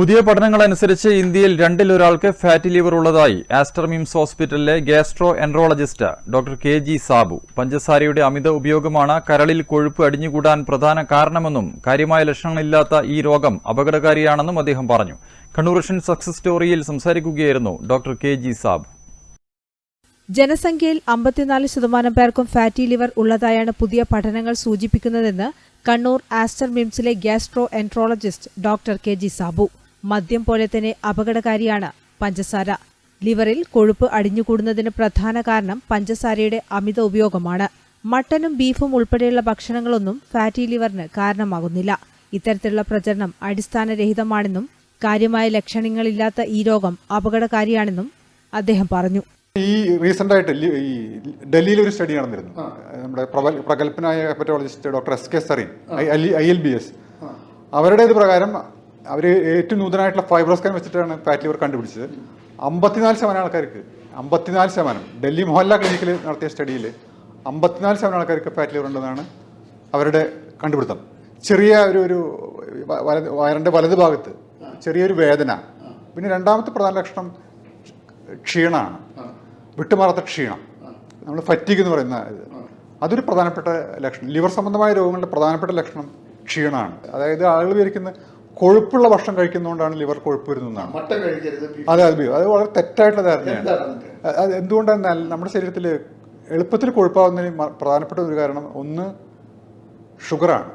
പുതിയ പഠനങ്ങൾ അനുസരിച്ച് ഇന്ത്യയിൽ രണ്ടിലൊരാൾക്ക് ഫാറ്റി ലിവർ ഉള്ളതായി ആസ്റ്റർമിംസ് ഹോസ്പിറ്റലിലെ gastroenterologist doctor K G Sabu. പഞ്ചസാരയുടെ അമിത ഉപയോഗമാണ് കരളിൽ കൊഴുപ്പ് അടിഞ്ഞുകൂടാൻ പ്രധാന കാരണമെന്നും കാര്യമായ ലക്ഷണങ്ങളില്ലാത്ത ഈ രോഗം അപകടകാരിയാണെന്നും അദ്ദേഹം പറഞ്ഞു. കണ്ണൂർ വിഷൻ സക്സസ് സ്റ്റോറിയിൽ സംസാരിക്കുകയായിരുന്നു ഡോക്ടർ കെ ജി സാബു. ജനസംഖ്യയിൽ അമ്പത്തിനാല് ശതമാനം പേർക്കും ഫാറ്റി ലിവർ ഉള്ളതായാണ് പുതിയ പഠനങ്ങൾ സൂചിപ്പിക്കുന്നതെന്ന് Kannur Aster മിംസിലെ gastroenterologist doctor K G Sabu. മദ്യം പോലെ തന്നെ അപകടകാരിയാണ് പഞ്ചസാര. ലിവറിൽ കൊഴുപ്പ് അടിഞ്ഞുകൂടുന്നതിന് പ്രധാന കാരണം പഞ്ചസാരയുടെ അമിത ഉപയോഗമാണ്. മട്ടനും ബീഫും ഉൾപ്പെടെയുള്ള ഭക്ഷണങ്ങളൊന്നും ഫാറ്റി ലിവറിന് കാരണമാകുന്നില്ല. ഇത്തരത്തിലുള്ള പ്രചരണം അടിസ്ഥാനരഹിതമാണെന്നും കാര്യമായ ലക്ഷണങ്ങളില്ലാത്ത ഈ രോഗം അപകടകാരിയാണെന്നും അദ്ദേഹം പറഞ്ഞു. ഈ റീസെന്റ് ആയിട്ട് ഈ ഡൽഹിയിൽ ഒരു സ്റ്റഡി നടന്നിരുന്നു നമ്മുടെ പ്രഗത്ഭനായ hepatologist doctor S K Sarin I L B S അവരുടെ ഇത് പ്രകാരം അവർ ഏറ്റവും നൂതനമായിട്ടുള്ള ഫൈബ്രോസ്കാൻ വെച്ചിട്ടാണ് ഫാറ്റ് ലിവർ കണ്ടുപിടിച്ചത്. അമ്പത്തിനാല് ശതമാനം ആൾക്കാർക്ക് അമ്പത്തിനാല് ശതമാനം. ഡൽഹി മൊഹല്ല ക്ലിനിക്കിൽ നടത്തിയ സ്റ്റഡിയിൽ അമ്പത്തിനാല് ശതമാനം ആൾക്കാർക്ക് ഫാറ്റ് ലിവർ ഉണ്ടെന്നാണ് അവരുടെ കണ്ടുപിടുത്തം. ചെറിയ ഒരു ഒരു വയറിന്റെ വലത് ഭാഗത്ത് ചെറിയൊരു വേദന. പിന്നെ രണ്ടാമത്തെ പ്രധാന ലക്ഷണം ക്ഷീണമാണ്. വിട്ടുമാറാത്ത ക്ഷീണം. നമ്മൾ ഫറ്റീഗ് എന്ന് പറയുന്ന അതൊരു പ്രധാനപ്പെട്ട ലക്ഷണം. ലിവർ സംബന്ധമായ രോഗങ്ങളുടെ പ്രധാനപ്പെട്ട ലക്ഷണം ക്ഷീണമാണ്. അതായത് ആളുകൾ വിചാരിക്കുന്ന കൊഴുപ്പുള്ള ഭക്ഷണം കഴിക്കുന്നതുകൊണ്ടാണ് ലിവർ കൊഴുപ്പ് വരുന്നതെന്നാണ് ബീഫ് അതെ അത് അത് വളരെ തെറ്റായിട്ടുള്ള ധാരണയാണ്. അത് എന്തുകൊണ്ടാണ് നമ്മുടെ ശരീരത്തിൽ എളുപ്പത്തിൽ കൊഴുപ്പാവുന്നതിന് പ്രധാനപ്പെട്ട ഒരു കാരണം ഒന്ന് ഷുഗറാണ്.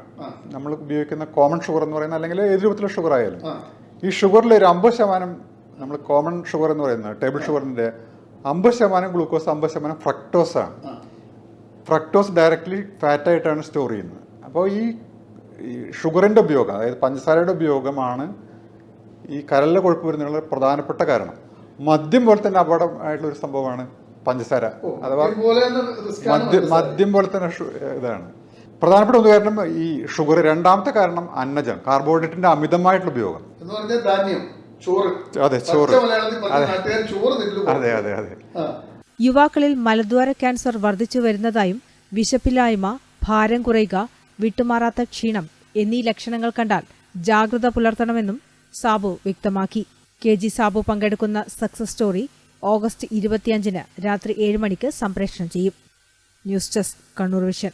നമ്മൾ ഉപയോഗിക്കുന്ന കോമൺ ഷുഗർ എന്ന് പറയുന്ന അല്ലെങ്കിൽ ഏത് രൂപത്തിലുള്ള ഷുഗർ ആയാലും. ഈ ഷുഗറിൽ ഒരു അമ്പത് ശതമാനം നമ്മൾ കോമൺ ഷുഗർ എന്ന് പറയുന്നത് ടേബിൾ ഷുഗറിന്റെ അമ്പത് ശതമാനം ഗ്ലൂക്കോസ് അമ്പത് ശതമാനം ഫ്രക്ടോസാണ്. ഫ്രക്ടോസ് ഡയറക്റ്റ്ലി ഫാറ്റായിട്ടാണ് സ്റ്റോർ ചെയ്യുന്നത്. അപ്പോൾ ഈ ഈ ഷുഗറിന്റെ ഉപയോഗം അതായത് പഞ്ചസാരയുടെ ഉപയോഗമാണ് ഈ കരളിലെ കൊഴുപ്പ് വരുന്നതിനുള്ള പ്രധാനപ്പെട്ട കാരണം. മദ്യം പോലെ തന്നെ അപകടമായിട്ടുള്ള ഒരു സംഭവമാണ് പഞ്ചസാര അഥവാ മദ്യം മദ്യം പോലെ തന്നെ ഇതാണ്. പ്രധാനപ്പെട്ട ഒന്ന് കാരണം ഈ ഷുഗർ. രണ്ടാമത്തെ കാരണം അന്നജം കാർബോഹൈഡ്രേറ്റിന്റെ അമിതമായിട്ടുള്ള ഉപയോഗം. എന്ന് പറഞ്ഞാൽ ധാന്യം ചോറ്. അതെ, ചോറ്. അതെ. അതെ അതെ യുവാക്കളിൽ മലദ്വാര ക്യാൻസർ വർദ്ധിച്ചു വരുന്നതായും വിശപ്പില്ലായ്മ ഭാരം കുറയുക വിട്ടുമാറാത്ത ക്ഷീണം എന്നീ ലക്ഷണങ്ങൾ കണ്ടാൽ ജാഗ്രത പുലർത്തണമെന്നും സാബു വ്യക്തമാക്കി. കെ ജി സാബു പങ്കെടുക്കുന്ന സക്സസ് സ്റ്റോറി ഓഗസ്റ്റ് ഇരുപത്തിയഞ്ചിന് രാത്രി ഏഴ് മണിക്ക് സംപ്രേഷണം ചെയ്യും. News desk Kannur vision.